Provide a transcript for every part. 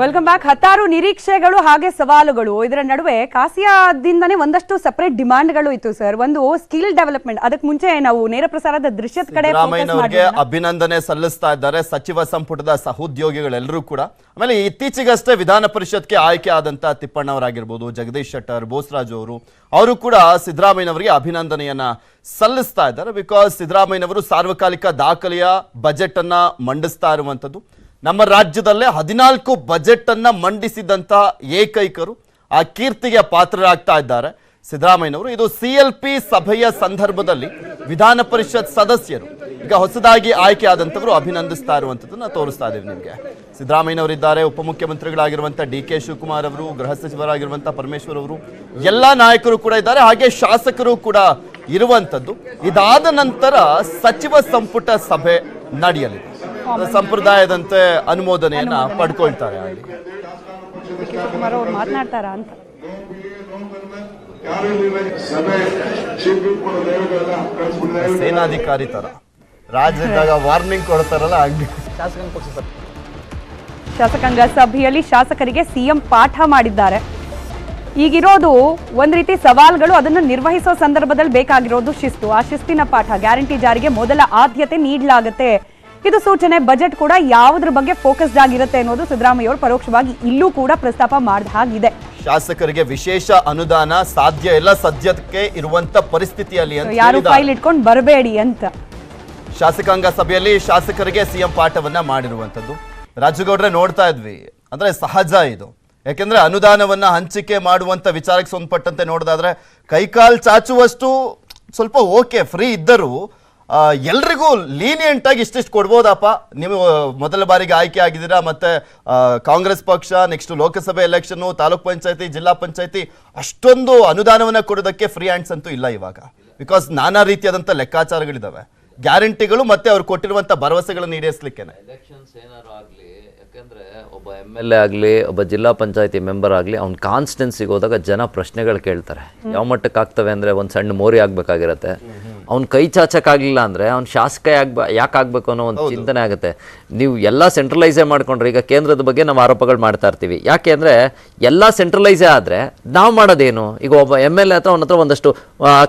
Welcome back ಹತ್ತಾರು ನಿರೀಕ್ಷೆಗಳು ಹಾಗೆ ಸವಾಲುಗಳು. ಇದರ ನಡುವೆ ಕಾಸಿಯಾದಿಂದನೇ ಒಂದಷ್ಟು ಸಪರೇಟ್ ಡಿಮಾಂಡ್ಗಳು ಇತ್ತು ಸರ್ ಒಂದು ಸ್ಕಿಲ್ ಡೆವಲಪ್ಮೆಂಟ್ ಅದಕ್ಕೆ ಮುಂಚೆ ನಾವು ನೇರ ಪ್ರಸಾರದ ದೃಶ್ಯದ ಕಡೆ ರಾಮಯ್ಯನವರಿಗೆ ಸಿದ್ದರಾಮಯ್ಯನವರಿಗೆ. ಅಭಿನಂದನೆ ಸಲ್ಲಿಸ್ತಾ ಇದ್ದಾರೆ. ಸಚಿವ ಸಂಪುಟದ ಸಹೋದ್ಯೋಗಿಗಳೆಲ್ಲರೂ ಕೂಡ. ಆಮೇಲೆ ಇತ್ತೀಚೆಗಷ್ಟೇ ವಿಧಾನ ಪರಿಷತ್ಗೆ ಆಯ್ಕೆ ಆದಂತ ತಿಪ್ಪಣ್ಣವರಾಗಿರ್ಬೋದು ಜಗದೀಶ್ ಶೆಟ್ಟರ್ ಬೋಸ್ರಾಜ್ ಅವರು. ಅವರು ಕೂಡ ಸಿದ್ದರಾಮಯ್ಯನವರಿಗೆ ಅಭಿನಂದನೆಯನ್ನ ಸಲ್ಲಿಸ್ತಾ ಇದ್ದಾರೆ. ಬಿಕಾಸ್ ಸಿದ್ದರಾಮಯ್ಯನವರು ಸಾರ್ವಕಾಲಿಕ ದಾಖಲೆಯ ಬಜೆಟ್ ಅನ್ನ ಮಂಡಿಸ್ತಾ ಇರುವಂತದ್ದು ನಮ್ಮ ರಾಜ್ಯದಲ್ಲೇ ಹದಿನಾಲ್ಕು ಬಜೆಟ್ ಮಂಡಿಸಿದಂಥ ಏಕೈಕರು ಆ ಕೀರ್ತಿಗೆ ಪಾತ್ರರಾಗ್ತಾ ಇದ್ದಾರೆ. ಸಿದ್ದರಾಮಯ್ಯನವರು ಇದು ಸಿ ಎಲ್ ಪಿ ಸಭೆಯ ಸಂದರ್ಭದಲ್ಲಿ ವಿಧಾನ ಪರಿಷತ್ ಸದಸ್ಯರು, ಈಗ ಹೊಸದಾಗಿ ಆಯ್ಕೆ ಆದಂತವರು ಅಭಿನಂದಿಸ್ತಾ ಇರುವಂಥದ್ದನ್ನು ತೋರಿಸ್ತಾ ಇದ್ದೀವಿ ನಿಮಗೆ. ಸಿದ್ದರಾಮಯ್ಯನವರಿದ್ದಾರೆ, ಉಪಮುಖ್ಯಮಂತ್ರಿಗಳಾಗಿರುವಂಥ ಡಿ ಕೆ ಶಿವಕುಮಾರ್ ಅವರು, ಗೃಹ ಸಚಿವರಾಗಿರುವಂಥ ಪರಮೇಶ್ವರ್ ಅವರು, ಎಲ್ಲ ನಾಯಕರು ಕೂಡ ಇದ್ದಾರೆ, ಹಾಗೆ ಶಾಸಕರು ಕೂಡ ಇರುವಂತದ್ದು ಇದಾದ ನಂತರ ಸಚಿವ ಸಂಪುಟ ಸಭೆ ನಡೆಯಲಿದೆ. ಸಂಪ್ರದಾಯದಂತೆ ಅನುಮೋದನೆಯನ್ನ ಪಡ್ಕೊಳ್ತಾರೆ ಅಲ್ಲಿ. ಕುಮಾರ್ ಅವ್ರು ಮಾತನಾಡ್ತಾರಾ ಅಂತ. ಸೇನಾಧಿಕಾರಿ ತರ. ರಾಜ್ಯದಾಗ ವಾರ್ನಿಂಗ್ ಕೊಡ್ತಾರಲ್ಲ ಹಂಗೆ ಶಾಸಕಾಂಗ ಸಭೆಯಲ್ಲಿ ಶಾಸಕರಿಗೆ ಸಿಎಂ ಪಾಠ ಮಾಡಿದ್ದಾರೆ. ಈಗಿರೋದು ಒಂದ್ ರೀತಿ ಸವಾಲ್ಗಳು ಅದನ್ನು ನಿರ್ವಹಿಸೋ ಸಂದರ್ಭದಲ್ಲಿ ಬೇಕಾಗಿರೋದು ಶಿಸ್ತು. ಆ ಶಿಸ್ತಿನ ಪಾಠ ಗ್ಯಾರಂಟಿ ಜಾರಿಗೆ ಮೊದಲ ಆದ್ಯತೆ ನೀಡಲಾಗುತ್ತೆ. ಇದು ಸೂಚನೆ. ಬಜೆಟ್ ಕೂಡ ಯಾವುದ್ರ ಬಗ್ಗೆ ಫೋಕಸ್ಡ್ ಆಗಿರುತ್ತೆ ಅನ್ನೋದು ಸಿದ್ದರಾಮಯ್ಯ ಅವರು ಪರೋಕ್ಷವಾಗಿ ಇಲ್ಲೂ ಕೂಡ ಪ್ರಸ್ತಾಪ ಮಾಡಿದ ಹಾಗಿದೆ. ಶಾಸಕರಿಗೆ ವಿಶೇಷ ಅನುದಾನ ಸಾಧ್ಯ ಎಲ್ಲ ಸದ್ಯಕ್ಕೆ ಇರುವಂತ ಪರಿಸ್ಥಿತಿಯಲ್ಲಿ ಅಂತ ಯಾರು. ಫೈಲ್ ಇಟ್ಕೊಂಡು ಬರಬೇಡಿ ಅಂತ. ಶಾಸಕಾಂಗ ಸಭೆಯಲ್ಲಿ ಶಾಸಕರಿಗೆ ಸಿಎಂ ಪಾಠವನ್ನ ಮಾಡಿರುವಂತದ್ದು ರಾಜಗೌಡ್ರೆ ನೋಡ್ತಾ ಇದ್ವಿ. ಅಂದ್ರೆ ಸಹಜ ಇದು. ಯಾಕೆಂದ್ರೆ ಅನುದಾನವನ್ನ ಹಂಚಿಕೆ ಮಾಡುವಂತ ವಿಚಾರಕ್ಕೆ ಸಂಬಂಧಪಟ್ಟಂತೆ ನೋಡೋದಾದ್ರೆ ಕೈಕಾಲ್ ಚಾಚುವಷ್ಟು ಸ್ವಲ್ಪ ಓಕೆ ಫ್ರೀ ಇದ್ದರೂ ಎಲ್ರಿಗೂ ಲೀನಿಯಂಟ್ ಆಗಿ ಇಷ್ಟಿಷ್ಟು ಕೊಡ್ಬೋದಪ್ಪ. ನೀವು ಮೊದಲ ಬಾರಿಗೆ ಆಯ್ಕೆ ಆಗಿದ್ದೀರಾ, ಮತ್ತೆ ಕಾಂಗ್ರೆಸ್ ಪಕ್ಷ ನೆಕ್ಸ್ಟ್ ಲೋಕಸಭೆ ಎಲೆಕ್ಷನ್ ತಾಲೂಕ್ ಪಂಚಾಯತಿ, ಜಿಲ್ಲಾ ಪಂಚಾಯತಿ, ಅಷ್ಟೊಂದು ಅನುದಾನವನ್ನ ಕೊಡೋದಕ್ಕೆ ಫ್ರೀ ಹ್ಯಾಂಡ್ಸ್ ಅಂತೂ ಇಲ್ಲ ಇವಾಗ. ಬಿಕಾಸ್ ನಾನಾ ರೀತಿಯಾದಂಥ ಲೆಕ್ಕಾಚಾರಗಳಿದ್ದಾವೆ ಗ್ಯಾರಂಟಿಗಳು ಮತ್ತೆ ಅವ್ರು ಕೊಟ್ಟಿರುವಂಥ ಭರವಸೆಗಳನ್ನು ಈಡೇರಿಸಲಿಕ್ಕೇನೆ. ಎಲೆಕ್ಷನ್ಸ್ ಏನಾರು ಆಗಲಿ, ಯಾಕಂದ್ರೆ ಒಬ್ಬ ಎಂ ಎಲ್ ಎ ಆಗಲಿ, ಒಬ್ಬ ಜಿಲ್ಲಾ ಪಂಚಾಯತಿ ಮೆಂಬರ್ ಆಗಲಿ, ಅವ್ನ ಕಾನ್ಸ್ಟೆನ್ಸಿಗೆ ಹೋದಾಗ ಜನ ಪ್ರಶ್ನೆಗಳು ಕೇಳ್ತಾರೆ. ಯಾವ ಮಟ್ಟಕ್ಕೆ ಆಗ್ತವೆ ಅಂದರೆ ಒಂದು ಸಣ್ಣ ಮೋರಿ ಆಗಬೇಕಾಗಿರತ್ತೆ. ಅವ್ನ ಕೈ ಚಾಚಕ್ಕಾಗಲಿಲ್ಲ ಅಂದರೆ ಅವ್ನ ಶಾಸಕ ಯಾಕೆ ಯಾಕೆ ಆಗಬೇಕು ಅನ್ನೋ ಒಂದು ಚಿಂತನೆ ಆಗುತ್ತೆ. ನೀವು ಎಲ್ಲ ಸೆಂಟ್ರಲೈಸೇ ಮಾಡ್ಕೊಂಡ್ರೆ ಈಗ ಕೇಂದ್ರದ ಬಗ್ಗೆ ನಾವು ಆರೋಪಗಳು ಮಾಡ್ತಾ ಇರ್ತೀವಿ. ಯಾಕೆ ಅಂದರೆ ಎಲ್ಲ ಸೆಂಟ್ರಲೈಸೇ ಆದರೆ ನಾವು ಮಾಡೋದೇನು? ಈಗ ಒಬ್ಬ ಎಂ ಎಲ್ ಎ ಹತ್ರ ಅವನ ಹತ್ರ ಒಂದಷ್ಟು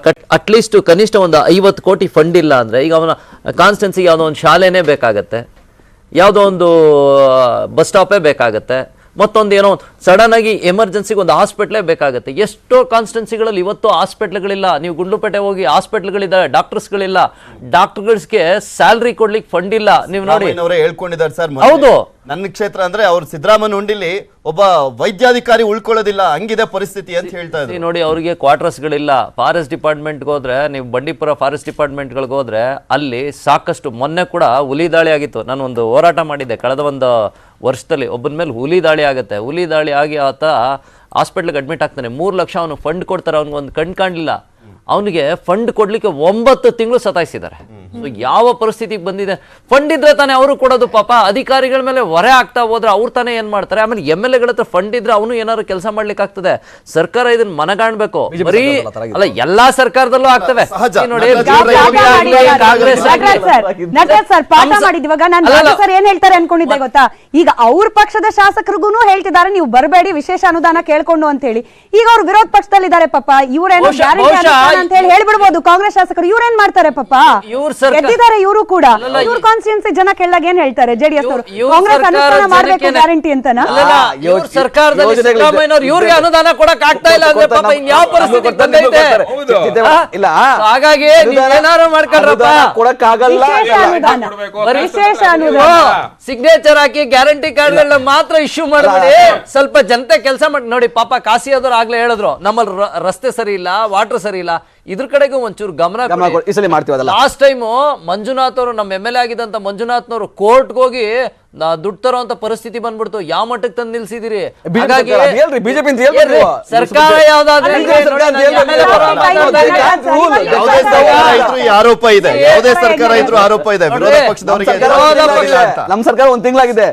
ಕಟ್ ಅಟ್ಲೀಸ್ಟ್ ಕನಿಷ್ಠ ಒಂದು ಐವತ್ತು ಕೋಟಿ ಫಂಡ್ ಇಲ್ಲ ಅಂದರೆ ಈಗ ಅವನ ಕಾನ್ಸ್ಟೆನ್ಸಿಗೆ ಯಾವುದೋ ಒಂದು ಶಾಲೆನೇ ಬೇಕಾಗತ್ತೆ. ಯಾವುದೋ ಒಂದು ಬಸ್ ಸ್ಟಾಪೇ ಬೇಕಾಗತ್ತೆ. ಮತ್ತೊಂದು ಏನೋ ಸಡನ್ ಆಗಿ ಎಮರ್ಜೆನ್ಸಿಗೆ ಒಂದು ಹಾಸ್ಪಿಟ್ಲೇ ಬೇಕಾಗುತ್ತೆ. ಎಷ್ಟೋ ಕಾನ್ಸ್ಟೆನ್ಸಿಗಳಲ್ಲಿ ಇವತ್ತು ಹಾಸ್ಪಿಟ್ಲ್ಗಳಿಲ್ಲ ನೀವು ಗುಂಡ್ಲುಪೇಟೆ ಹೋಗಿ ಹಾಸ್ಪಿಟ್ಲ್ಗಳಿದ್ದಾವೆ ಡಾಕ್ಟರ್ಸ್ಗಳಿಲ್ಲ ಡಾಕ್ಟರ್ಗಳಿಗೆ ಸ್ಯಾಲ್ರಿ ಕೊಡ್ಲಿಕ್ಕೆ ಫಂಡ್ ಇಲ್ಲ. ನೀವು ನೋಡಿ. ಹೇಳ್ಕೊಂಡಿದ್ದಾರೆ ಸರ್ ಹೌದು. ನನ್ನ ಕ್ಷೇತ್ರ ಅಂದ್ರೆ ಅವ್ರು ಸಿದ್ದರಾಮನ್ ಉಂಡಿಲಿ ಒಬ್ಬ ವೈದ್ಯಾಧಿಕಾರಿ ಉಳ್ಕೊಳ್ಳೋದಿಲ್ಲ ಹಂಗಿದೆ ಪರಿಸ್ಥಿತಿ ಅಂತ ಹೇಳ್ತಾ ಇದ್ದೀನಿ ನೋಡಿ ಅವರಿಗೆ ಕ್ವಾರ್ಟರ್ಸ್ಗಳಿಲ್ಲ ಫಾರೆಸ್ಟ್ ಡಿಪಾರ್ಟ್ಮೆಂಟ್ ಹೋದ್ರೆ ನೀವು ಬಂಡೀಪುರ ಫಾರೆಸ್ಟ್ ಡಿಪಾರ್ಟ್ಮೆಂಟ್ ಹೋದ್ರೆ ಅಲ್ಲಿ ಸಾಕಷ್ಟು ಮೊನ್ನೆ ಕೂಡ ಹುಲಿ ದಾಳಿ ಆಗಿತ್ತು. ನಾನು ಒಂದು ಹೋರಾಟ ಮಾಡಿದ್ದೆ. ಕಳೆದ ಒಂದು ವರ್ಷದಲ್ಲಿ ಒಬ್ಬನ ಮೇಲೆ ಹುಲಿ ದಾಳಿ ಆಗುತ್ತೆ. ಹುಲಿ ದಾಳಿ ಆಗಿ ಆತ ಹಾಸ್ಪಿಟ್ಲಿಗೆ ಅಡ್ಮಿಟ್ ಆಗ್ತಾನೆ. ಮೂರು ಲಕ್ಷ ಅವನು ಫಂಡ್ ಕೊಡ್ತಾರೆ. ಅವ್ನಿಗೆ ಒಂದು ಕಣ್ ಕಾಣಲಿಲ್ಲ. ಅವನಿಗೆ ಫಂಡ್ ಕೊಡ್ಲಿಕ್ಕೆ ಒಂಬತ್ತು ತಿಂಗಳು ಸತಾಯಿಸಿದ್ದಾರೆ. ಸೊ ಯಾವ ಪರಿಸ್ಥಿತಿಗೆ ಬಂದಿದೆ? ಫಂಡ್ ಇದ್ರೆ ತಾನೇ ಅವರು ಕೊಡೋದು ಪಾಪ. ಅಧಿಕಾರಿಗಳ ಮೇಲೆ ಹೊರೆ ಆಗ್ತಾ ಹೋದ್ರೆ ಅವ್ರು ತಾನೇ ಏನ್ ಮಾಡ್ತಾರೆ? ಆಮೇಲೆ ಎಂ ಎಲ್ ಎಗಳ ಹತ್ರ ಫಂಡ್ ಇದ್ರೆ ಅವನು ಏನಾದ್ರು ಕೆಲಸ ಮಾಡ್ಲಿಕ್ಕೆ ಆಗ್ತದೆ. ಸರ್ಕಾರ ಇದನ್ನ ಮನಗಾಣ್ಬೇಕು. ಬರೀ ಅಲ್ಲ ಎಲ್ಲಾ ಸರ್ಕಾರದಲ್ಲೂ ಆಗ್ತವೆ. ನೋಡಿ ಏನ್ ಹೇಳ್ತಾರೆ ಅನ್ಕೊಂಡಿದ್ದೆ ಗೊತ್ತಾ? ಈಗ ಅವ್ರ ಪಕ್ಷದ ಶಾಸಕರಿಗೂ ಹೇಳ್ತಿದ್ದಾರೆ. ನೀವು ಬರಬೇಡಿ ವಿಶೇಷ ಅನುದಾನ ಕೇಳ್ಕೊಂಡು ಅಂತ ಹೇಳಿ ಈಗ ಅವ್ರು ವಿರೋಧ ಪಕ್ಷದಲ್ಲಿದ್ದಾರೆ ಪಾಪ. ಇವ್ರೇನು ಅಂತ ಹೇಳಿ ಹೇಳ್ಬಿಡ್ಬೋದು. ಕಾಂಗ್ರೆಸ್ ಶಾಸಕರು ಇವ್ರೇನ್ ಮಾಡ್ತಾರೆ ಪಾಪ? ಇವ್ರ್ ಸರ್ಕಾರ- ಗೆದ್ದಿದ್ದಾರೆ ಇವರು ಕೂಡ. ಅಲ್ಲಲ್ಲ, ಇವ್ರ ಈ- ಕಾನ್ಸ್ಟಿಟ್ಯೂನ್ಸಿ ಜನ ಕೇಳಿದಾಗ ಏನ್ ಹೇಳ್ತಾರೆ? ಜೆಡಿಎಸ್ ಅವರು ಇವ್ರ್- ಕಾಂಗ್ರೆಸ್ ಸರ್ಕಾರ ಮಾಡಬೇಕು ಮಾಡ್ಬೇಕು ಗ್ಯಾರಂಟಿ ಅಂತನಾ? ಅಲ್ಲಲ್ಲ, ಇವ್ರ್ ಸರ್ಕಾರದಲ್ಲಿ ಸಿದ್ದರಾಮಯ್ಯನವ್ರು ಇವ್ರಿಗೆ ಅನುದಾನ ಕೊಡಕ್ ಆಗ್ತಾ ಇಲ್ಲ ಅಂದ್ರೆ ಪಾಪ ಇನ್ ಯಾವ ಪರಿಸ್ಥಿತಿ ಬಂದೈತೆ? ಹೌದು. ಆ? ಇಲ್ಲ ಹಾಗಾಗಿ ನೀವ್ ಏನಾರು ಮಾಡ್ಕೊಳ್ರಪ್ಪ ವಿಶೇಷ ಅನುದಾನ. ಬರೀ ವಿಶೇಷ ಅನುದಾನ. ಸಿಗ್ನೇಚರ್ ಹಾಕಿ ಗ್ಯಾರಂಟಿ ಕಾರ್ಡ್ಗಳನ್ನ ಮಾತ್ರ ಇಶ್ಯೂ ಮಾಡಬೇಡಿ. ಸ್ವಲ್ಪ ಜನತೆ ಕೆಲಸ ಮಾಡಿ ನೋಡಿ ಪಾಪ ಕಾಸಿ ಆದವ್ರು ಆಗ್ಲೇ ಹೇಳಿದ್ರು ನಮ್ಮಲ್ಲಿ ರ- ರಸ್ತೆ ಸರಿ ಇಲ್ಲ ವಾಟರ್ ಸರಿ ಇಲ್ಲ. ಇದ್ರ ಕಡೆಗೂ ಒಂಚೂರು ಗಮನ. ಈ ಸಲ ಮಾಡ್ತೀವಿ ಲಾಸ್ಟ್ ಟೈಮು ಮಂಜುನಾಥ್ ಅವರು ನಮ್ಮ ಎಂ ಎಲ್ ಎ ಆಗಿದ್ದಂಥ ಮಂಜುನಾಥ್ನವರು ಕೋರ್ಟ್ಗೆ ಹೋಗಿ ನಾ ದುಡ್ಡು ತರೋಂತ ಪರಿಸ್ಥಿತಿ ಬಂದ್ಬಿಡ್ತು. ಯಾವ ಮಟ್ಟಕ್ಕೆ ತಂದು ನಿಲ್ಸಿದಿರಿ? ಸರ್ಕಾರ, ಅಂತ ಅಂತ ಆರೋಪ ಇದೆ. ಯಾವುದೇ ಸರ್ಕಾರ ಇದ್ರು ಆರೋಪ ಇದೆ. ವಿರೋಧ ಪಕ್ಷದವರಿಗೆ ನಮ್ಮ. ಅಂತ. ಸರ್ಕಾರ ಒಂದ್ ತಿಂಗಳಾಗಿದೆ.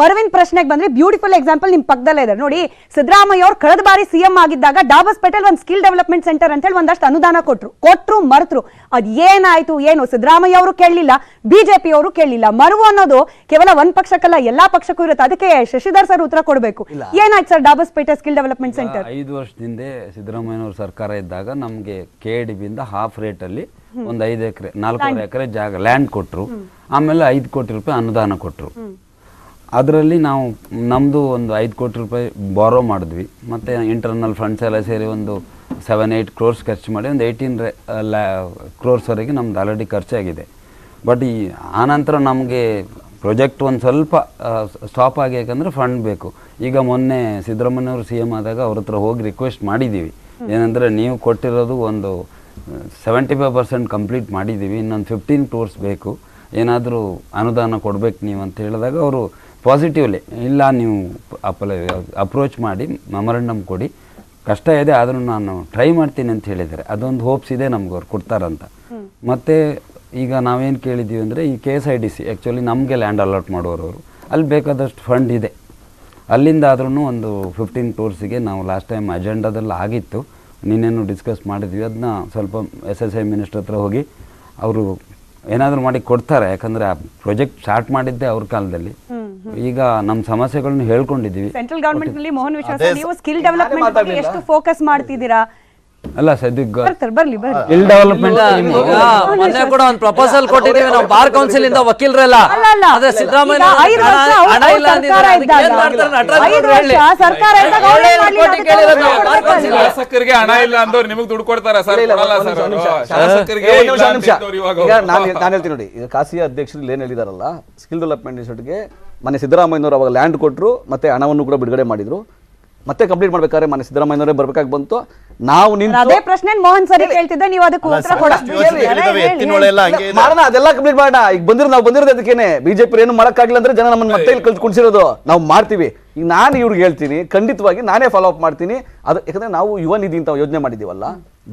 ಮರ್ವಿನ್ ಪ್ರಶ್ನೆಗೆ ಬಂದ್ರೆ ಬ್ಯೂಟಿಫುಲ್ ಎಕ್ಸಾಂಪಲ್ ನಿಮ್ ಪಕ್ಕದಲ್ಲೇ ಇದೆ. ನೋಡಿ ಸಿದ್ದರಾಮಯ್ಯ ಅವರು ಕಳೆದ ಬಾರಿ ಸಿಎಂ ಆಗಿದ್ದಾಗ ಡಾಬಸ್ಪೇಟೆಲ್ ಒಂದು ಸ್ಕಿಲ್ ಡೆವಲಪ್ಮೆಂಟ್ ಸೆಂಟರ್ ಅಂತ ಹೇಳಿ ಒಂದಷ್ಟು ಅನುದಾನ ಕೊಟ್ರು. ಕೊಟ್ರು ಮರೆತರು. ಅದ್ ಏನಾಯ್ತು ಏನು? ಸಿದ್ದರಾಮಯ್ಯ ಅವರು ಕೇಳಲಿಲ್ಲ ಬಿಜೆಪಿ ಅವರು ಕೇಳಲಿಲ್ಲ. ಮರುವು ಅನ್ನೋದು ಕೇವಲ ಒಂದ್ ಪಕ್ಷಕ್ಕಲ್ಲ ಎಲ್ಲಾ ಪಕ್ಷಕ್ಕೂ ಇರುತ್ತೆ. ಅದಕ್ಕೆ ಶಶಿಧರ್ ಸರ್ ಉತ್ತರ ಕೊಡಬೇಕು. ಏನಾಯ್ತು sir Dabas Pete skill development centre? ಐದು ವರ್ಷದಿಂದ ಸಿದ್ದರಾಮಯ್ಯನವ್ರ ಸರ್ಕಾರ ಇದ್ದಾಗ ನಮಗೆ ಕೆ ಹಾಫ್ ರೇಟ್ ಅಲ್ಲಿ ಒಂದು ಐದು ಎಕರೆ ನಾಲ್ಕೂವರೆ ಎಕರೆ ಜಾಗ ಲ್ಯಾಂಡ್ ಕೊಟ್ಟರು ಆಮೇಲೆ ಐದು ಕೋಟಿ ರೂಪಾಯಿ ಅನುದಾನ ಕೊಟ್ಟರು ಅದರಲ್ಲಿ ನಾವು ನಮ್ಮದು ಒಂದು ಐದು ಕೋಟಿ ರೂಪಾಯಿ ಬಾರೋ ಮಾಡಿದ್ವಿ. ಮತ್ತು ಇಂಟರ್ನಲ್ ಫಂಡ್ಸ್ ಎಲ್ಲ ಸೇರಿ ಒಂದು ಸೆವೆನ್ ಏಯ್ಟ್ ಕ್ರೋರ್ಸ್ ಖರ್ಚು ಮಾಡಿ ಒಂದು ಏಯ್ಟೀನ್ ಲ್ಯಾ ಕ್ರೋರ್ಸ್ವರೆಗೆ ನಮ್ದು ಆಲ್ರೆಡಿ ಖರ್ಚಾಗಿದೆ. ಬಟ್ ಈ ಆನಂತರ ನಮಗೆ ಪ್ರೊಜೆಕ್ಟ್ ಒಂದು ಸ್ವಲ್ಪ ಸ್ಟಾಪ್ ಆಗಿ ಯಾಕಂದರೆ ಫಂಡ್ ಬೇಕು. ಈಗ ಮೊನ್ನೆ ಸಿದ್ದರಾಮಯ್ಯವರು ಸಿ ಎಂ ಆದಾಗ ಅವ್ರ ಹತ್ರ ಹೋಗಿ ರಿಕ್ವೆಸ್ಟ್ ಮಾಡಿದ್ದೀವಿ ಏನಂದರೆ ನೀವು ಕೊಟ್ಟಿರೋದು ಒಂದು ಸೆವೆಂಟಿ ಫೈವ್ ಪರ್ಸೆಂಟ್ ಕಂಪ್ಲೀಟ್ ಮಾಡಿದ್ದೀವಿ ಇನ್ನೊಂದು ಫಿಫ್ಟೀನ್ ಕ್ರೋರ್ಸ್ ಬೇಕು. ಏನಾದರೂ ಅನುದಾನ ಕೊಡ್ಬೇಕು ನೀವು ಅಂತ ಹೇಳಿದಾಗ ಅವರು ಪಾಸಿಟಿವ್ಲಿ ಇಲ್ಲ ನೀವು ಅಪಲ ಅಪ್ರೋಚ್ ಮಾಡಿ ಮೆಮೊರಂಡಮ್ ಕೊಡಿ. ಕಷ್ಟ ಇದೆ ಆದರೂ ನಾನು ಟ್ರೈ ಮಾಡ್ತೀನಿ ಅಂತ ಹೇಳಿದರೆ ಅದೊಂದು ಹೋಪ್ಸ್ ಇದೆ ನಮ್ಗೆ ಅವ್ರು ಕೊಡ್ತಾರಂತ. ಮತ್ತು ಈಗ ನಾವೇನು ಕೇಳಿದ್ದೀವಿ ಅಂದರೆ ಈ K S I D C actually ನಮಗೆ ಲ್ಯಾಂಡ್ ಅಲಾಟ್ ಮಾಡೋರು ಅವರು. ಅಲ್ಲಿ ಬೇಕಾದಷ್ಟು ಫಂಡ್ ಇದೆ. ಅಲ್ಲಿಂದ ಆದ್ರೂ ಒಂದು ಫಿಫ್ಟೀನ್ ಟೂರ್ಸಿಗೆ ನಾವು ಲಾಸ್ಟ್ ಟೈಮ್ ಅಜೆಂಡಾದಲ್ಲಿ ಆಗಿತ್ತು. ನಿನ್ನೇನು ಡಿಸ್ಕಸ್ ಮಾಡಿದ್ವಿ. ಅದನ್ನ ಸ್ವಲ್ಪ ಎಸ್ ಎಸ್ ಐ ಮಿನಿಸ್ಟರ್ ಹತ್ರ ಹೋಗಿ ಅವರು ಏನಾದರೂ ಮಾಡಿ ಕೊಡ್ತಾರೆ. ಯಾಕಂದರೆ ಆ ಪ್ರಾಜೆಕ್ಟ್ ಸ್ಟಾರ್ಟ್ ಮಾಡಿದ್ದೆ ಅವ್ರ ಕಾಲದಲ್ಲಿ. ಈಗ ನಮ್ಮ ಸಮಸ್ಯೆಗಳನ್ನ ಹೇಳ್ಕೊಂಡಿದ್ದೀವಿ. ಸೆಂಟ್ರಲ್ ಗವರ್ಮೆಂಟ್ನಲ್ಲಿ ಮೋಹನ್ ವಿಶ್ವಾಸ ನೀವು ಸ್ಕಿಲ್ ಡೆವಲಪ್ಮೆಂಟ್ ಬಗ್ಗೆ ಎಷ್ಟು ಫೋಕಸ್ ಮಾಡ್ತಿದ್ದೀರಾ? ಅಲ್ಲ ಸದ್ಯಕ್ಕೆ ಬರ್ತಾರೆ ಬರ್ಲಿ ಬರ್ಲಿ. ಸ್ಕಿಲ್ ಡೆವಲಪ್ಮೆಂಟ್ ಮೊನ್ನೆ ಕೂಡ ಒಂದು ಪ್ರಪೋಸಲ್ ಕೊಟ್ಟಿದ್ದೀವಿ ನಾವು ಬಾರ್ ಕೌನ್ಸಿಲ್ ಇಂದ ವಕೀಲರೆಲ್ಲ. ಅಲ್ಲ, ಅಲ್ಲ. ಅದೇ ಸಿದ್ದರಾಮಯ್ಯ ಹಣ ಇಲ್ಲ ಸರ್ಕಾರ. ಶಾಸಕರಿಗೆ ಹಣ ಇಲ್ಲ ಅಂದವ್ರು ನಿಮಗೆ ದುಡ್ಡು ಕೊಡ್ತಾರ ಸರ್? ಇಲ್ಲ, ಇಲ್ಲ, ಕೊಡಲ್ಲ ಸರ್. ಅವರು. ಒಂದ್ ನಿಮಿಷ. ಶಾಸಕರಿಗೆ ನಾನು ನಾನು ಹೇಳ್ತೀನಿ ನೋಡಿ ಈಗ ಖಾಸಗಿ ಅಧ್ಯಕ್ಷರು ಏನ್ ಏನು ಹೇಳಿದಾರಲ್ಲ ಸ್ಕಿಲ್ ಡೆವಲಪ್ಮೆಂಟ್ ಇನ್ಸ್ಟಿಟ್ಯೂಟ್ಗೆ ಮನೆ ಸಿದ್ದರಾಮಯ್ಯನವರು ಅವಾಗ ಲ್ಯಾಂಡ್ ಕೊಟ್ಟರು ಮತ್ತೆ ಹಣವನ್ನು ಕೂಡ ಬಿಡುಗಡೆ ಮಾಡಿದ್ರು. ಮತ್ತೆ ಕಂಪ್ಲೀಟ್ ಮಾಡ್ಬೇಕಾದ್ರೆ ಮನೆ ಸಿದ್ದರಾಮಯ್ಯನವರೇ ಬರಬೇಕಾಗಿ ಬಂತು. ನಾವು ನಿಂತು ಅದೇ ಪ್ರಶ್ನೆ ಮೋಹನ್ ಸರಿ ಕೇಳ್ತಿದ್ದೆ ನೀವು ಅದಕ್ಕೆ ಉತ್ತರ. ಮಾಡೋಣ ಅದೆಲ್ಲ ಕಂಪ್ಲೀಟ್ ಮಾಡೋಣ. ಈಗ ಬಂದಿರೋ ನಾವು ಬಂದಿರೋದು ಅದಕ್ಕೇನೆ ಬಿಜೆಪಿ ಏನು ಮಾಡಕ್ಕಾಗಿಲ್ಲ ಅಂದ್ರೆ ಜನ ನಮ್ಮನ್ನ ಮತ್ತೆ ಇಲ್ಲಿ ಕಲ್ತು ಕುಣಿಸಿರೋದು ನಾವು ಮಾಡ್ತೀವಿ. ಈಗ ನಾನು ಇವ್ರಿಗೆ ಹೇಳ್ತೀನಿ ಖಂಡಿತವಾಗಿ ನಾನೇ ಫಾಲೋ ಅಪ್ ಮಾಡ್ತೀನಿ. ಅದು ಯಾಕಂದ್ರೆ ನಾವು ಯುವ ನಿಧಿ ಅಂತ ಯೋಜನೆ ಮಾಡಿದೀವಲ್ಲ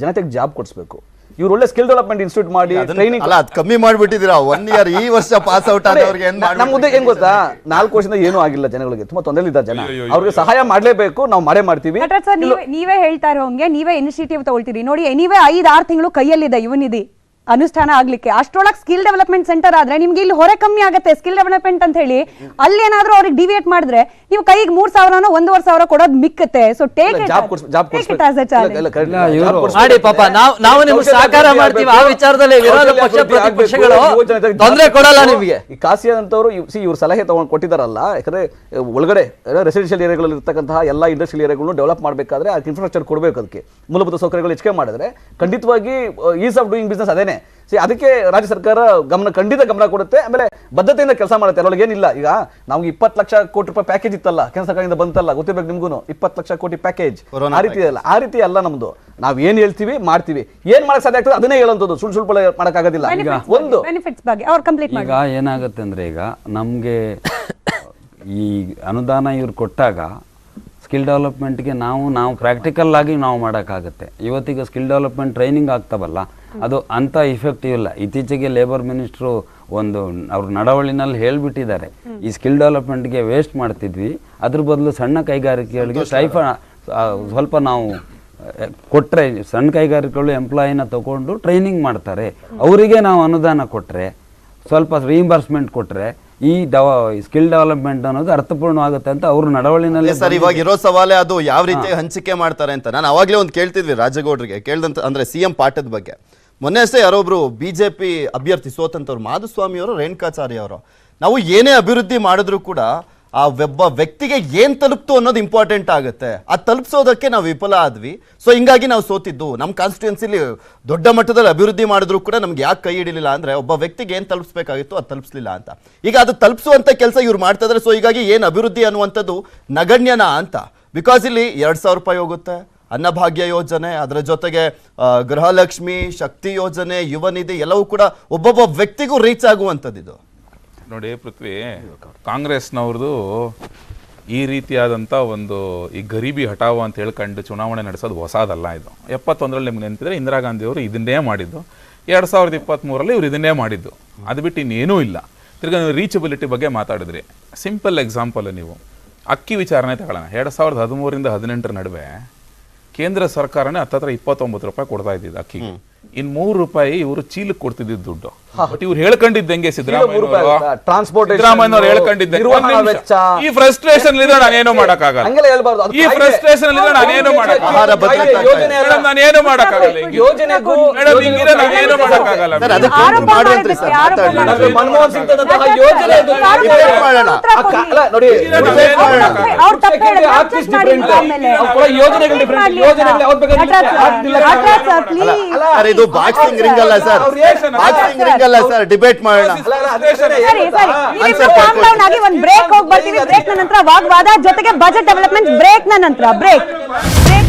ಜನತೆಗೆ ಜಾಬ್ ಕೊಡಿಸ್ಬೇಕು. ಇವ್ರು ಒಳ್ಳೆ ಸ್ಕಿಲ್ ಡೆವಲಪ್ಮೆಂಟ್ ಇನ್ಸ್ಟಿಟ್ಯೂಟ್ ಮಾಡಿ ಟ್ರೈನಿಂಗ್ ಅಲ್ಲ ಅದು ಕಮ್ಮಿ ಮಾಡಿಬಿಟ್ಟಿದ್ದೀರಾ? ಒನ್ ಇಯರ್ ಈ ವರ್ಷ ಪಾಸ್ ಔಟ್ ಆದವ್ರಿಗೆ ಏನ್ ನಮ್ಮ ಮುದ್ದೆ ಏನ್ ಗೊತ್ತಾ? ನಾಲ್ಕು ವರ್ಷದಿಂದ ಏನೂ ಆಗಿಲ್ಲ ಜನಗಳಿಗೆ. ತುಂಬಾ ತೊಂದರೆ ಇದ್ದ ಜನ ಅವ್ರಿಗೆ ಸಹಾಯ ಮಾಡಲೇಬೇಕು ನಾವು ಮಾಡೇ ಮಾಡ್ತೀವಿ. ನೀವೇ ನೀವೇ ಹೇಳ್ತಾ ಇರೋಂಗೆ ನೀವೇ ಇನಿಷಿಯೇಟಿವ್ ತಗೊಳ್ತೀರಿ. ನೋಡಿ ಎನಿವೇ ಐದ್ ಆರು ತಿಂಗಳು ಕೈಯಲ್ಲಿದೆ ಇವನಿಧಿ ಅನುಷ್ಠಾನ ಆಗ್ಲಿಕ್ಕೆ. ಅಷ್ಟರೊಳಗೆ ಸ್ಕಿಲ್ ಡೆವಲಪ್ಮೆಂಟ್ ಸೆಂಟರ್ ಆದ್ರೆ ನಿಮ್ಗೆ ಇಲ್ಲಿ ಹೊರೆ ಕಮ್ಮಿ ಆಗುತ್ತೆ ಸ್ಕಿಲ್ ಡೆವಲಪ್ಮೆಂಟ್ ಅಂತ ಹೇಳಿ. ಅಲ್ಲಿ ಏನಾದ್ರೂ ಅವ್ರಿಗೆ ಡಿವಿಯೇಟ್ ಮಾಡಿದ್ರೆ ನೀವು ಕೈಗೆ ಮೂರ್ ಸಾವಿರನೋ ಒಂದೂವರೆ ಸಾವಿರ ಕೊಡೋದು ಮಿಕ್ಕತ್ತೆ. ಸೊ ಟೇಕ್ ಜಾಬ್ ಕೊಡ್ಸ್ ಜಾಬ್ ಇಟ್ ಆಸ್ ಎ ಮಾಡಿ ಪಾಪ ನಾವು ನಾವು ನಿಮ್ಗೆ ಸಹಕಾರ ಮಾಡ್ತೀವಿ ಆ ವಿಚಾರದಲ್ಲಿ ವಿರೋಧ ಪಕ್ಷ ಪ್ರತಿಪಕ್ಷಗಳು ತೊಂದರೆ ಕೊಡಲ್ಲ ನಿಮಗೆ. ಈ ಸಿ ಇವ್ರ ಸಲಹೆ ತಗೊಂಡು ಕೊಟ್ಟಿದಾರಲ್ಲ ಯಾಕಂದ್ರೆ ಒಳಗಡೆ ರೆಸಿಡೆನ್ಷಿಯಲ್ ಏರಿಯಾಗಳಲ್ಲಿ ಇರ್ತಕ್ಕಂತಹ ಎಲ್ಲ ಇಂಡಸ್ಟ್ರಿಯಲ್ ಏರಿಯಾಗಳನ್ನು ಡೆವಲಪ್ ಮಾಡಬೇಕಾದ್ರೆ ಅದಕ್ಕೆ ಇನ್ಫ್ರಾಸ್ಟ್ರಕ್ಚರ್ ಕೊಡಬೇಕು ಅದಕ್ಕೆ. ಮೂಲಭೂತ ಸೌಕರ್ಯಗಳು ಹೆಚ್ಚಿಗೆ ಮಾಡಿದ್ರೆ ಖಂಡಿತವಾಗಿ ಈಸ್ ಆಫ್ ಡೂಯಿಂಗ್ ಬಿಸ್ನೆಸ್ ಅದೇನೆ. ಸಿ ಅದಕ್ಕೆ ರಾಜ್ಯ ಸರ್ಕಾರ ಗಮನ ಖಂಡಿತ ಗಮನ ಕೊಡುತ್ತೆ. ಆಮೇಲೆ ಬದ್ಧತೆಯಿಂದ ಕೆಲಸ ಮಾಡುತ್ತೆ. ಅದರೊಳಗೆ ಏನಿಲ್ಲ. ಈಗ ನಮ್ಗೆ ಇಪ್ಪತ್ತು ಲಕ್ಷ ಕೋಟಿ ರೂಪಾಯಿ ಪ್ಯಾಕೇಜ್ ಇತ್ತಲ್ಲ ಕೇಂದ್ರ ಸರ್ಕಾರದಿಂದ ಬಂತಲ್ಲ ಗೊತ್ತಿರ್ಬೇಕು ನಿಮ್ಗೂ ಇಪ್ಪತ್ತು ಲಕ್ಷ ಕೋಟಿ ಪ್ಯಾಕೇಜ್ ಆ ರೀತಿ ಅಲ್ಲ ಆ ರೀತಿ ಅಲ್ಲ ನಮ್ದು. ನಾವು ಏನ್ ಹೇಳ್ತೀವಿ ಮಾಡ್ತೀವಿ. ಏನ್ ಮಾಡಕ್ ಸಾಧ್ಯ ಆಗ್ತದೆ ಅದನ್ನೇ ಹೇಳುವಂಥದ್ದು. ಸುಳ್ಳು ಸುಳ್ಳು ಮಾಡಕ್ ಆಗೋದಿಲ್ಲ ಒಂದು. ಬೆನಿಫಿಟ್ಸ್ ಬಗ್ಗೆ ಅವ್ರು ಕಂಪ್ಲೀಟ್ ಮಾಡಿ. ಈಗ ಏನಾಗುತ್ತೆ ಅಂದ್ರೆ ಈಗ ನಮಗೆ ಈ ಅನುದಾನ ಇವ್ರು ಕೊಟ್ಟಾಗ ಸ್ಕಿಲ್ ಡೆವಲಪ್ಮೆಂಟ್ಗೆ ನಾವು ನಾವು ಪ್ರಾಕ್ಟಿಕಲ್ ಆಗಿ ನಾವು ಮಾಡೋಕ್ಕಾಗುತ್ತೆ. ಇವತ್ತಿಗೆ ಸ್ಕಿಲ್ ಡೆವಲಪ್ಮೆಂಟ್ ಟ್ರೈನಿಂಗ್ ಆಗ್ತಾವಲ್ಲ ಅದು ಅಂಥ ಇಫೆಕ್ಟಿವ್ ಇಲ್ಲ. ಇತ್ತೀಚೆಗೆ ಲೇಬರ್ ಮಿನಿಸ್ಟ್ರು ಒಂದು ಅವ್ರ ನಡವಳಿನಲ್ಲಿ ಹೇಳಿಬಿಟ್ಟಿದ್ದಾರೆ. ಈ ಸ್ಕಿಲ್ ಡೆವಲಪ್ಮೆಂಟ್ಗೆ ವೇಸ್ಟ್ ಮಾಡ್ತಿದ್ವಿ. ಅದ್ರ ಬದಲು ಸಣ್ಣ ಕೈಗಾರಿಕೆಗಳಿಗೆ ಸ್ಟೈಫ ಸ್ವಲ್ಪ ನಾವು ಕೊಟ್ಟರೆ ಸಣ್ಣ ಕೈಗಾರಿಕೆಗಳು ಎಂಪ್ಲಾಯಿನ ತಗೊಂಡು ಟ್ರೈನಿಂಗ್ ಮಾಡ್ತಾರೆ. ಅವರಿಗೆ ನಾವು ಅನುದಾನ ಕೊಟ್ಟರೆ ಸ್ವಲ್ಪ ರೀಇಂಬರ್ಸ್ಮೆಂಟ್ ಕೊಟ್ಟರೆ ಈ ಡವ ಸ್ಕಿಲ್ ಡೆವಲಪ್ಮೆಂಟ್ ಅನ್ನೋದು ಅರ್ಥಪೂರ್ಣವಾಗುತ್ತೆ ಅಂತ ಅವರು ನಡವಳಿನಲ್ಲಿ ಸರ್ ಇವಾಗ ಇರೋ ಸವಾಲೇ ಅದು ಯಾವ ರೀತಿ ಹಂಚಿಕೆ ಮಾಡ್ತಾರೆ ಅಂತ. ನಾನು ಅವಾಗಲೇ ಒಂದು ಕೇಳ್ತಿದ್ವಿ ರಾಜಗೌಡ್ರಿಗೆ ಕೇಳ್ದಂತ ಅಂದ್ರೆ ಸಿ ಎಂ ಪಾಠದ ಬಗ್ಗೆ. ಮೊನ್ನೆ ಅಷ್ಟೇ ಯಾರೊಬ್ರು ಬಿಜೆಪಿ ಅಭ್ಯರ್ಥಿ ಸೋತಂತವ್ರು ಮಾಧುಸ್ವಾಮಿ ಅವರು ರೇಣುಕಾಚಾರ್ಯ ಅವರು. ನಾವು ಏನೇ ಅಭಿವೃದ್ಧಿ ಮಾಡಿದ್ರು ಕೂಡ ಆ ಒಬ್ಬ ವ್ಯಕ್ತಿಗೆ ಏನ್ ತಲುಪ್ತು ಅನ್ನೋದು ಇಂಪಾರ್ಟೆಂಟ್ ಆಗುತ್ತೆ. ಆ ತಲುಪಿಸೋದಕ್ಕೆ ನಾವು ವಿಫಲ ಆದ್ವಿ. ಸೊ ಹಿಂಗಾಗಿ ನಾವು ಸೋತಿದ್ದು. ನಮ್ಮ ಕಾನ್ಸ್ಟಿಟ್ಯೂನ್ಸಿಲಿ ದೊಡ್ಡ ಮಟ್ಟದಲ್ಲಿ ಅಭಿವೃದ್ಧಿ ಮಾಡಿದ್ರು ಕೂಡ ನಮ್ಗೆ ಯಾಕೆ ಕೈ ಹಿಡಿಲಿಲ್ಲ ಅಂದ್ರೆ, ಒಬ್ಬ ವ್ಯಕ್ತಿಗೆ ಏನ್ ತಲುಪಿಸ್ಬೇಕಾಗಿತ್ತು ಅದು ತಲುಪಿಸಲಿಲ್ಲ ಅಂತ. ಈಗ ಅದು ತಲುಪಿಸುವಂತ ಕೆಲಸ ಇವ್ರು ಮಾಡ್ತಾ ಇದ್ದಾರೆ ಸೊ ಹೀಗಾಗಿ ಏನು ಅಭಿವೃದ್ಧಿ ಅನ್ನುವಂಥದ್ದು ನಗಣ್ಯನ ಅಂತ. ಬಿಕಾಸ್ ಇಲ್ಲಿ ಎರಡ್ ಸಾವಿರ ರೂಪಾಯಿ ಹೋಗುತ್ತೆ. ಅನ್ನಭಾಗ್ಯ ಯೋಜನೆ, ಅದರ ಜೊತೆಗೆ ಗೃಹಲಕ್ಷ್ಮಿ, ಶಕ್ತಿ ಯೋಜನೆ, ಯುವ ನಿಧಿ ಎಲ್ಲವೂ ಕೂಡ ಒಬ್ಬೊಬ್ಬ ವ್ಯಕ್ತಿಗೂ ರೀಚ್ ಆಗುವಂಥದ್ದು ಇದು ನೋಡಿ ಪೃಥ್ವಿ ಕಾಂಗ್ರೆಸ್ನವ್ರದ್ದು ಈ ರೀತಿಯಾದಂಥ ಒಂದು ಈ ಗರೀಬಿ ಹಟಾವು ಅಂತ ಹೇಳ್ಕೊಂಡು ಚುನಾವಣೆ ನಡೆಸೋದು ಹೊಸದಲ್ಲ ಇದು. ಎಪ್ಪತ್ತೊಂದರಲ್ಲಿ ನಿಮ್ಗೆ ನೆನಪಿದ್ರೆ ಇಂದಿರಾ ಗಾಂಧಿ ಅವರು ಇದನ್ನೇ ಮಾಡಿದ್ದು. ಎರಡು ಸಾವಿರದ ಇಪ್ಪತ್ತ್ಮೂರಲ್ಲಿ ಇವ್ರು ಇದನ್ನೇ ಮಾಡಿದ್ದು. ಅದು ಬಿಟ್ಟು ಇನ್ನೇನೂ ಇಲ್ಲ. ತಿರ್ಗಿ ನೀವು ರೀಚಬಿಲಿಟಿ ಬಗ್ಗೆ ಮಾತಾಡಿದ್ರಿ. ಸಿಂಪಲ್ ಎಕ್ಸಾಂಪಲ್ ನೀವು. ಅಕ್ಕಿ ವಿಚಾರನೆ ತಗೊಳ್ಳೋಣ. ಎರಡು ಸಾವಿರದ ಹದಿಮೂರಿಂದ ಹದಿನೆಂಟರ ನಡುವೆ ಕೇಂದ್ರ ಸರ್ಕಾರನೇ ಹತ್ತತ್ರ ಇಪ್ಪತ್ತೊಂಬತ್ತು ರೂಪಾಯಿ ಕೊಡ್ತಾ ಇದ್ದಿದ್ದು ಅಕ್ಕಿಗೆ. ಇನ್ ಮೂರು ರೂಪಾಯಿ ಇವರು ಚೀಲಕ್ಕೆ ಕೊಡ್ತಿದ್ದ ದುಡ್ಡು. ಬಟ್ ಇವ್ರು ಹೇಳ್ಕೊಂಡಿದ್ದಂಗೆ ಮೂರು ಸಿದ್ದರಾಮಯ್ಯ. ವೆಚ್ಚ. ಈ ಫ್ರಸ್ಟ್ರೇಷನ್ ನಾನೇನು ಮಾಡಕ್ಕಾಗಲ್ಲ. ಈ ಫ್ರಸ್ಟ್ರೇಷನ್ ನಾನೇನು ಮಾಡಕ್ಕಾಗಲ್ಲ. ನಾನೇನು ಮಾಡಕ್ಕಾಗಲ್ಲ. ಯೋಜನೆಗೂ ನಾನೇನು ಮಾಡಕ್ಕಾಗಲ್ಲ. ಮನಮೋಹನ್ ಸಿಂಗ್ ಯೋಜನೆ ನೋಡಿ ಯೋಜನೆಗಳು ಡಿಫರೆಂಟ್ ಯೋಜನೆಗಳು ನಟರಾಜ್ ಸರ್, ಇದು ಬಾಕ್ಸಿಂಗ್ ರಿಂಗ್ ಅಲ್ಲ ಸರ್. ಬಾಕ್ಸಿಂಗ್ ರಿಂಗ್ ಅಲ್ಲ. ಸರ್ ಡಿಬೇಟ್ ಮಾಡೋಣ. ಒಂದ್ ಬ್ರೇಕ್ ಹೋಗಿ ಬರ್ತೀವಿ ಬ್ರೇಕ್ ನಂತರ ವಾಗ್ವಾದ ಜೊತೆಗೆ ಬಜೆಟ್ ಡೆವಲಪ್ಮೆಂಟ್ ಬ್ರೇಕ್ ನಂತರ ಬ್ರೇಕ್ ಬ್ರೇಕ್